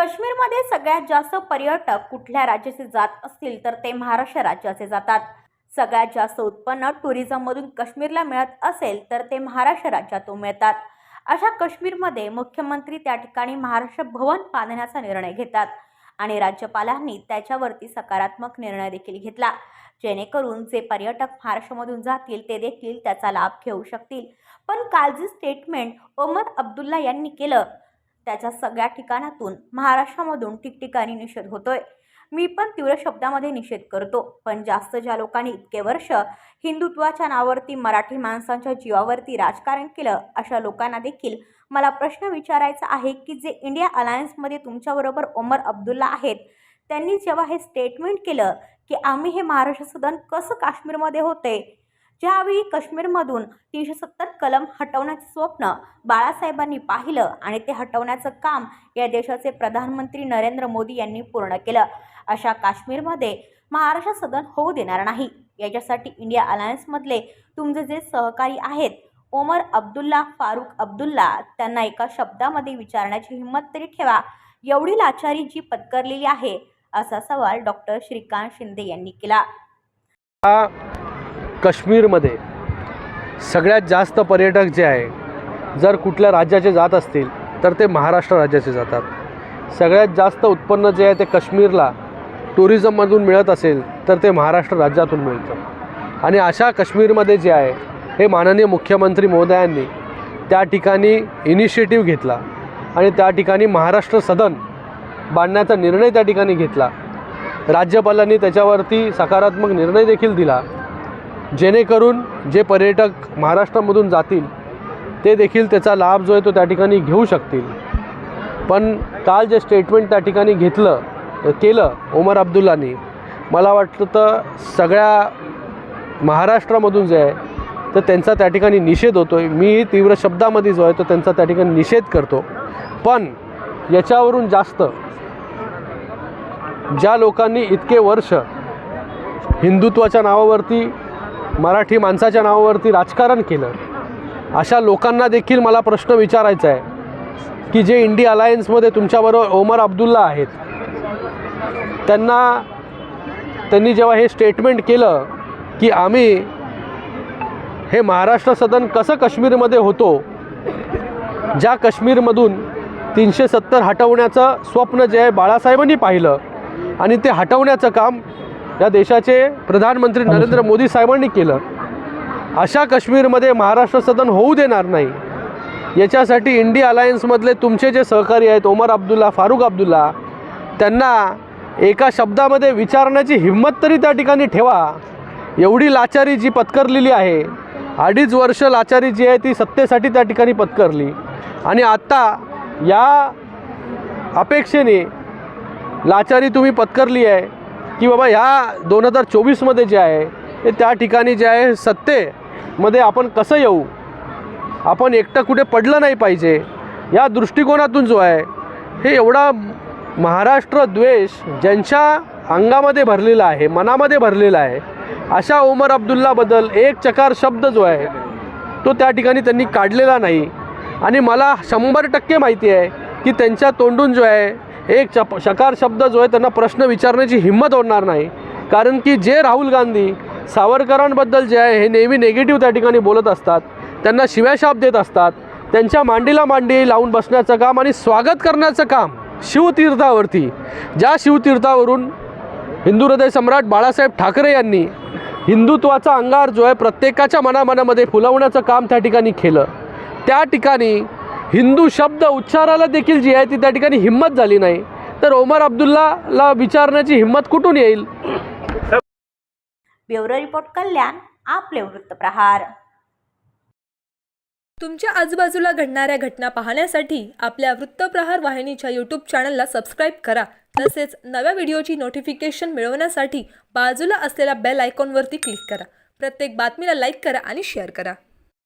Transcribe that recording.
काश्मीरमध्ये सगळ्यात जास्त पर्यटक कुठल्या राज्याचे जात असतील तर ते महाराष्ट्र राज्याचे जातात. सगळ्यात जास्त उत्पन्न टुरिझममधून काश्मीरला मिळत असेल तर ते महाराष्ट्र राज्यातून मिळतात. अशा काश्मीरमध्ये मुख्यमंत्री त्या ठिकाणी महाराष्ट्र भवन बांधण्याचा निर्णय घेतात आणि राज्यपालांनी त्याच्यावरती सकारात्मक निर्णय देखील घेतला. जेणेकरून जे पर्यटक महाराष्ट्रामधून जातील ते देखील त्याचा लाभ घेऊ शकतील. पण काल जे स्टेटमेंट ओमर अब्दुल्ला यांनी केलं. त्याच्या सगळ्या ठिकाणातून महाराष्ट्रामधून ठिकठिकाणी निषेध होतोय. मी पण तीव्र शब्दामध्ये निषेध करतो पण जास्त ज्या लोकांनी इतके वर्ष हिंदुत्वाच्या नावावरती मराठी माणसांच्या जीवावरती राजकारण केलं अशा लोकांना देखील मला प्रश्न विचारायचा आहे की जे इंडिया अलायन्समध्ये तुमच्याबरोबर ओमर अब्दुल्ला आहेत त्यांनी जेव्हा हे स्टेटमेंट केलं की आम्ही हे महाराष्ट्र सदन कसं काश्मीरमध्ये होते ज्यावेळी काश्मीरमधून तीनशे सत्तर कलम हटवण्याचं स्वप्न बाळासाहेबांनी पाहिलं आणि ते हटवण्याचं काम या देशाचे प्रधानमंत्री नरेंद्र मोदी यांनी पूर्ण केलं अशा काश्मीरमध्ये महाराष्ट्र सदन होऊ देणार नाही. याच्यासाठी इंडिया अलायन्समधले तुमचे जे सहकारी आहेत ओमर अब्दुल्ला फारुख अब्दुल्ला त्यांना एका शब्दामध्ये विचारण्याची हिंमत तरी ठेवा. एवढी लाचारी जी पत्करलेली आहे असा सवाल डॉक्टर श्रीकांत शिंदे यांनी केला. काश्मीरमध्ये सगळ्यात जास्त पर्यटक जे आहे जर कुठल्या राज्याचे जात असतील तर ते महाराष्ट्र राज्याचे जातात. सगळ्यात जास्त उत्पन्न जे आहे ते काश्मीरला टुरिझममधून मिळत असेल तर ते महाराष्ट्र राज्यातून मिळतं. आणि अशा काश्मीरमध्ये जे आहे हे माननीय मुख्यमंत्री महोदयांनी त्या ठिकाणी इनिशिएटिव्ह घेतला आणि त्या ठिकाणी महाराष्ट्र सदन बांधण्याचा निर्णय त्या ठिकाणी घेतला. राज्यपालांनी त्याच्यावरती सकारात्मक निर्णय देखील दिला. जेणेकरून जे पर्यटक महाराष्ट्रामधून जातील ते देखील त्याचा लाभ जो आहे तो त्या ठिकाणी घेऊ शकतील. पण काल जे स्टेटमेंट त्या ठिकाणी घेतलं केलं ओमर अब्दुल्लानी मला वाटतं तर सगळ्या महाराष्ट्रामधून जे आहे तर त्यांचा त्या ठिकाणी निषेध होतो आहे मी तीव्र शब्दामध्ये जो आहे तो त्यांचा त्या ठिकाणी निषेध करतो. पण याच्यावरून जास्त ज्या लोकांनी इतके वर्ष हिंदुत्वाच्या नावावरती मराठी माणसाच्या नावावरती राजकारण केलं. अशा लोकांना देखील मला प्रश्न विचारायचा आहे की जे इंडिया अलायन्समध्ये तुमच्याबरोबर ओमर अब्दुल्ला आहेत त्यांना त्यांनी जेव्हा हे स्टेटमेंट केलं की आम्ही हे महाराष्ट्र सदन कसं काश्मीरमध्ये होतो ज्या काश्मीरमधून तीनशे सत्तर हटवण्याचं स्वप्न जे आहे बाळासाहेबांनी पाहिलं आणि ते हटवण्याचं काम या देशाचे प्रधानमंत्री नरेंद्र मोदी साहेबांनी केलं. अशा काश्मीरमध्ये महाराष्ट्र सदन होऊ देणार नाही. याच्यासाठी इंडिया अलायन्समधले तुमचे जे सहकारी आहेत ओमर अब्दुल्ला फारुख अब्दुल्ला त्यांना एका शब्दामध्ये विचारण्याची हिंमत तरी त्या ठिकाणी ठेवा. एवढी लाचारी जी पत्करलेली आहे अडीच वर्ष लाचारी जी आहे ती सत्तेसाठी त्या ठिकाणी पत्करली. आणि आत्ता या अपेक्षेने लाचारी तुम्ही पत्करली आहे. की बाबा ह्या दोन हजार चोवीसमध्ये जे आहे ते त्या ठिकाणी जे आहे सत्तेमध्ये आपण कसं येऊ? आपण एकटं कुठे पडलं नाही पाहिजे. या दृष्टिकोनातून जो आहे हे एवढा महाराष्ट्र द्वेष ज्यांच्या अंगामध्ये भरलेला आहे मनामध्ये भरलेला आहे अशा ओमर अब्दुल्लाबद्दल एक चकार शब्द जो आहे तो त्या ठिकाणी त्यांनी काढलेला नाही. आणि मला शंभर टक्के माहिती आहे की त्यांच्या तोंडून जो आहे एक चप शकार शब्द जो आहे त्यांना प्रश्न विचारण्याची हिंमत होणार नाही. कारण की जे राहुल गांधी सावरकरांबद्दल जे आहे हे नेहमी नेगेटिव्ह त्या ठिकाणी बोलत असतात. त्यांना शिव्याशाप देत असतात. त्यांच्या मांडीला मांडी लावून बसण्याचं काम आणि स्वागत करण्याचं काम शिवतीर्थावरती. ज्या शिवतीर्थावरून हिंदू हृदय सम्राट बाळासाहेब ठाकरे यांनी हिंदुत्वाचा अंगार जो आहे प्रत्येकाच्या मनामनामध्ये फुलवण्याचं काम त्या ठिकाणी केलं. त्या ठिकाणी हिंदू शब्द उच्चाराला देखील जी आहे ती त्या ठिकाणी हिंमत झाली नाही. तर ओमर अब्दुल्लाला विचारण्याची हिंमत कुठून येईल? ब्युरो रिपोर्ट कल्याण आपले वृत्तप्रहार तुमच्या आजूबाजूला घडणाऱ्या घटना पाहण्यासाठी आपल्या वृत्तप्रहार वाहिनीच्या यूट्यूब चॅनलला सबस्क्राईब करा. तसेच नव्या व्हिडिओची नोटिफिकेशन मिळवण्यासाठी बाजूला असलेल्या बेल आयकॉनवरती क्लिक करा. प्रत्येक बातमीला लाईक करा आणि शेअर करा.